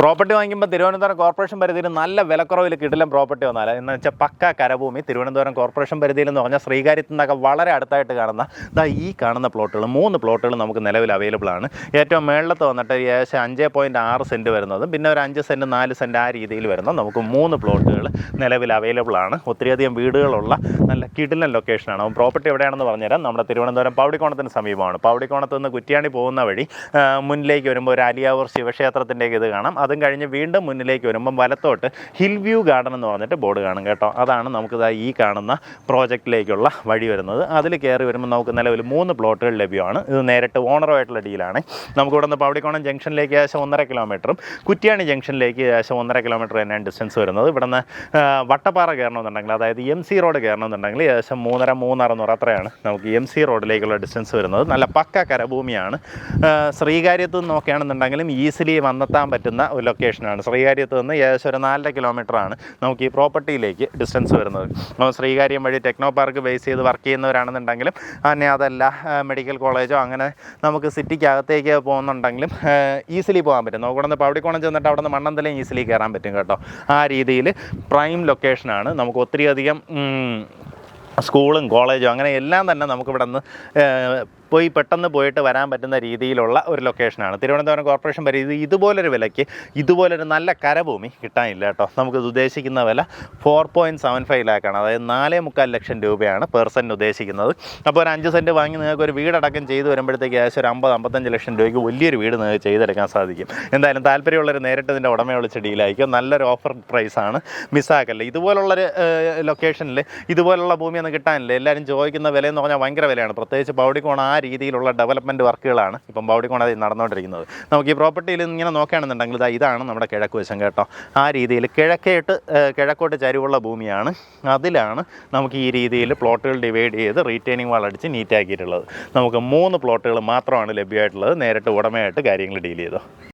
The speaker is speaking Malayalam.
പ്രോപ്പർട്ടി വാങ്ങിക്കുമ്പോൾ തിരുവനന്തപുരം കോർപ്പറേഷൻ പരിധിയിൽ നല്ല വിലക്കുറവിൽ കിടിലം പ്രോപ്പർട്ടി വന്നാൽ എന്ന് വെച്ചാൽ പക്ക കരഭൂമി തിരുവനന്തപുരം കോർപ്പറേഷൻ പരിധിയിൽ എന്ന് പറഞ്ഞാൽ ശ്രീകാര്യത്തിൽ നിന്നൊക്കെ വളരെ അടുത്തായിട്ട് കാണുന്ന ദാ ഈ കാണുന്ന പ്ലോട്ടുകൾ മൂന്ന് പ്ലോട്ടുകൾ നമുക്ക് നിലവിൽ അവൈലബിൾ ആണ്. ഏറ്റവും മേളിലത്ത് വന്നിട്ട് ഏകദേശം അഞ്ച് പോയിന്റ് ആറ് സെന്റ് വരുന്നതും. പിന്നെ ഒരു അഞ്ച് സെന്റ് നാല് സെന്റ് ആ രീതിയിൽ വരുന്ന നമുക്ക് മൂന്ന് പ്ലോട്ടുകൾ നിലവിൽ അവൈലബിൾ ആണ്. ഒത്തിരിയധികം വീടുകളുള്ള നല്ല കിടിലൻ ലൊക്കേഷനാണ് അപ്പം പ്രോപ്പർട്ടി എവിടെയാണെന്ന് പറഞ്ഞുതരാം. നമ്മുടെ തിരുവനന്തപുരം പൗടിക്കോണത്തിന് സമീപമാണ്. പൗടിക്കോണത്ത് നിന്ന് കുറ്റിയാണി പോകുന്ന വഴി മുന്നിലേക്ക് വരുമ്പോൾ ഒരു അലിയാവൂർ ശിവക്ഷേത്രത്തിന്റെയൊക്കെ ഇത് കാണാം. അതും കഴിഞ്ഞ് വീണ്ടും മുന്നിലേക്ക് വരുമ്പം വലത്തോട്ട് ഹിൽ വ്യൂ ഗാർഡൻ എന്ന് പറഞ്ഞിട്ട് ബോർഡ് കാണും കേട്ടോ. അതാണ് നമുക്ക് ഈ കാണുന്ന പ്രോജക്റ്റിലേക്കുള്ള വഴി വരുന്നത്. അതിൽ കയറി വരുമ്പോൾ നമുക്ക് നിലവിൽ മൂന്ന് പ്ലോട്ടുകൾ ലഭ്യമാണ്. ഇത് നേരിട്ട് ഓണറുമായിട്ടുള്ള ഡീലാണ്. നമുക്ക് ഇവിടെ നിന്ന് പവടിക്കോണം ജംഗ്ഷനിലേക്ക് ഏകദേശം ഒന്നര കിലോമീറ്ററും കുറ്റിയാണി ജംഗ്ഷനിലേക്ക് ഏകദേശം ഒന്നര കിലോമീറ്റർ തന്നെയാണ് ഡിസ്റ്റൻസ് വരുന്നത്. ഇവിടെ നിന്ന് വട്ടപ്പാറ കയറണമെന്നുണ്ടെങ്കിൽ അതായത് എം സി റോഡ് കയറണമെന്നുണ്ടെങ്കിൽ ഏകദേശം മൂന്നര മൂന്നര നൂറ് അത്രയാണ് നമുക്ക് എം സി റോഡിലേക്കുള്ള ഡിസ്റ്റൻസ് വരുന്നത്. നല്ല പക്ക കരഭൂമിയാണ്. ശ്രീകാര്യത്ത് നോക്കുകയാണെന്നുണ്ടെങ്കിലും ഈസിലി വന്നെത്താൻ പറ്റുന്ന ലൊക്കേഷനാണ് ശ്രീകാര്യത്ത് നിന്ന് ഏകദേശം ഒരു നാലര കിലോമീറ്ററാണ് നമുക്ക് ഈ പ്രോപ്പർട്ടിയിലേക്ക് ഡിസ്റ്റൻസ് വരുന്നത്. അപ്പോൾ ശ്രീകാര്യം വഴി ടെക്നോ പാർക്ക് ബേസ് ചെയ്ത് വർക്ക് ചെയ്യുന്നവരാണെന്നുണ്ടെങ്കിലും തന്നെ അതല്ല മെഡിക്കൽ കോളേജോ അങ്ങനെ നമുക്ക് സിറ്റിക്കകത്തേക്ക് പോകുന്നുണ്ടെങ്കിലും ഈസിലി പോകാൻ പറ്റും. നിന്ന് പവടിക്കോണം ചെന്നിട്ട് അവിടെ നിന്ന് മണ്ണന്തലയും ഈസിലി കയറാൻ പറ്റും കേട്ടോ. ആ രീതിയിൽ പ്രൈം ലൊക്കേഷനാണ് നമുക്ക് ഒത്തിരിയധികം അധികം സ്കൂളും കോളേജും അങ്ങനെ എല്ലാം തന്നെ നമുക്കിവിടെ നിന്ന് പോയി പെട്ടെന്ന് പോയിട്ട് വരാൻ പറ്റുന്ന രീതിയിലുള്ള ഒരു ലൊക്കേഷനാണ് തിരുവനന്തപുരം കോർപ്പറേഷൻ പരിധി ഇതുപോലൊരു വിലയ്ക്ക് ഇതുപോലൊരു നല്ല കരഭൂമി കിട്ടാനില്ല കേട്ടോ. നമുക്ക് ഉദ്ദേശിക്കുന്ന വില ഫോർ പോയിന്റ് സെവൻ ഫൈവ് ലാക്കാണ് അതായത് നാലേ മുക്കാൽ ലക്ഷം രൂപയാണ് പെർസെന്റ് ഉദ്ദേശിക്കുന്നത്. അപ്പോൾ ഒരു അഞ്ച് സെന്റ് വാങ്ങി നിങ്ങൾക്ക് ഒരു വീടടക്കം ചെയ്ത് വരുമ്പോഴത്തേക്ക് ഏകദേശം ഒരു അമ്പത് അമ്പത്തഞ്ച് ലക്ഷം രൂപയ്ക്ക് വലിയൊരു വീട് നിങ്ങൾക്ക് ചെയ്തെടുക്കാൻ സാധിക്കും. എന്തായാലും താല്പര്യമുള്ളൊരു നേരിട്ട് ഇതിന്റെ ഉടമയെ വിളിച്ച് ഡീലായിരിക്കും നല്ലൊരു ഓഫർ പ്രൈസാണ് മിസ്സാക്കല്ല ഇതുപോലുള്ളൊരു ലൊക്കേഷനിൽ ഇതുപോലുള്ള ഭൂമിയൊന്നും കിട്ടാനില്ല. എല്ലാവരും ചോദിക്കുന്ന വിലയെന്ന് പറഞ്ഞാൽ ഭയങ്കര വിലയാണ്. പ്രത്യേകിച്ച് പൗടിക്കോൺ ആ രീതിയിലുള്ള ഡെവലപ്മെന്റ് വർക്കുകളാണ് ഇപ്പം അത് നടന്നുകൊണ്ടിരിക്കുന്നത്. നമുക്ക് ഈ പ്രോപ്പർട്ടിയിൽ ഇങ്ങനെ നോക്കുകയാണെന്നുണ്ടെങ്കിൽ ഇതാ ഇതാണ് നമ്മുടെ കിഴക്ക് വശം കേട്ടോ. ആ രീതിയിൽ കിഴക്കേട്ട് കിഴക്കോട്ട് ചരിവുള്ള ഭൂമിയാണ്. അതിലാണ് നമുക്ക് ഈ രീതിയിൽ പ്ലോട്ടുകൾ ഡിവൈഡ് ചെയ്ത് റീറ്റെയിനിങ് വാൾ അടിച്ച് നീറ്റാക്കിയിട്ടുള്ളത്. നമുക്ക് മൂന്ന് പ്ലോട്ടുകൾ മാത്രമാണ് ലഭ്യമായിട്ടുള്ളത്. നേരിട്ട് ഉടമയായിട്ട് കാര്യങ്ങൾ ഡീൽ ചെയ്തോ.